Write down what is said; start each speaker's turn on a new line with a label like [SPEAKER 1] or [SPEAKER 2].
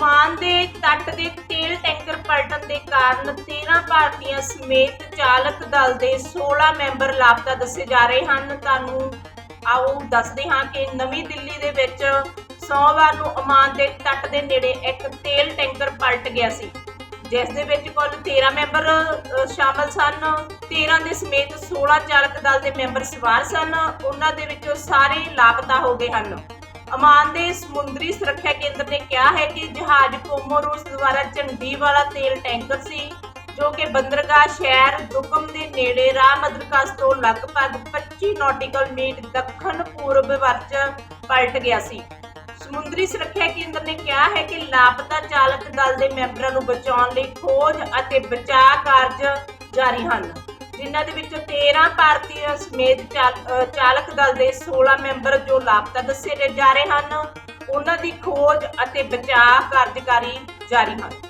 [SPEAKER 1] Oman ਦੇ ਤੱਟ ਦੇ ਤੇਲ ਟੈਂਕਰ ਪਲਟਣ ਦੇ ਕਾਰਨ 13 ਭਾਰਤੀਆਂ ਸਮੇਤ ਚਾਲਕ ਦਲ ਦੇ 16 ਮੈਂਬਰ ਲਾਪਤਾ ਦੱਸੇ ਜਾ ਰਹੇ ਹਨ। ਤੁਹਾਨੂੰ ਆਓ ਦੱਸਦੇ ਹਾਂ ਕਿ ਨਵੀਂ ਦਿੱਲੀ ਦੇ ਵਿੱਚ ਸੋਮਵਾਰ ਨੂੰ ਓਮਾਨ ਦੇ ਤੱਟ ਦੇ ਨੇੜੇ ਇੱਕ ਤੇਲ ਟੈਂਕਰ ਪਲਟ ਗਿਆ ਸੀ, ਜਿਸ ਦੇ ਵਿੱਚ ਕੁੱਲ 13 ਮੈਂਬਰ ਸ਼ਾਮਲ ਸਨ। 13 ਦੇ ਸਮੇਤ 16 ਚਾਲਕ ਦਲ ਦੇ ਮੈਂਬਰ ਸਵਾਰ ਸਨ। ਉਹਨਾਂ ਦੇ ਵਿੱਚੋਂ ਸਾਰੇ ਲਾਪਤਾ ਹੋ ਗਏ ਹਨ। ਅਮਾਨ ਦੇ ਸਮੁੰਦਰੀ ਸੁਰੱਖਿਆ ਕੇਂਦਰ ਨੇ ਕਿਹਾ ਹੈ ਕਿ ਜਹਾਜ਼ ਕੋਮੋਰੋਸ ਦੁਆਰਾ ਝੰਡੀ ਵਾਲਾ ਤੇਲ ਟੈਂਕਰ ਸੀ, ਜੋ ਕਿ ਬੰਦਰਗਾਹ ਸ਼ਹਿਰ ਦੁਕਮ ਦੇ ਨੇੜੇ ਰਾਹ ਤੋਂ ਲਗਭਗ 25 ਨੌਟੀਕਲ ਮੀਲ ਦੱਖਣ ਪੂਰਬ ਵੱਲ ਪਲਟ ਗਿਆ ਸੀ। ਸਮੁੰਦਰੀ ਸੁਰੱਖਿਆ ਕੇਂਦਰ ਨੇ ਕਿਹਾ ਹੈ ਕਿ ਲਾਪਤਾ ਚਾਲਕ ਦਲ ਦੇ ਮੈਂਬਰਾਂ ਨੂੰ ਬਚਾਉਣ ਲਈ ਖੋਜ ਅਤੇ ਬਚਾਅ ਕਾਰਜ ਜਾਰੀ ਹਨ। ਜਿਨ੍ਹਾਂ ਦੇ ਵਿੱਚੋਂ 13 ਭਾਰਤੀ ਸਮੇਤ ਚਾਲ- ਅ, ਚਾਲਕ ਦਲ ਦੇ 16 ਮੈਂਬਰ ਜੋ ਲਾਪਤਾ ਦੱਸੇ ਜਾ ਰਹੇ ਹਨ ਉਹਨਾਂ ਦੀ ਖੋਜ ਅਤੇ ਬਚਾਅ ਕਾਰਜਕਾਰੀ ਜਾਰੀ ਹਨ।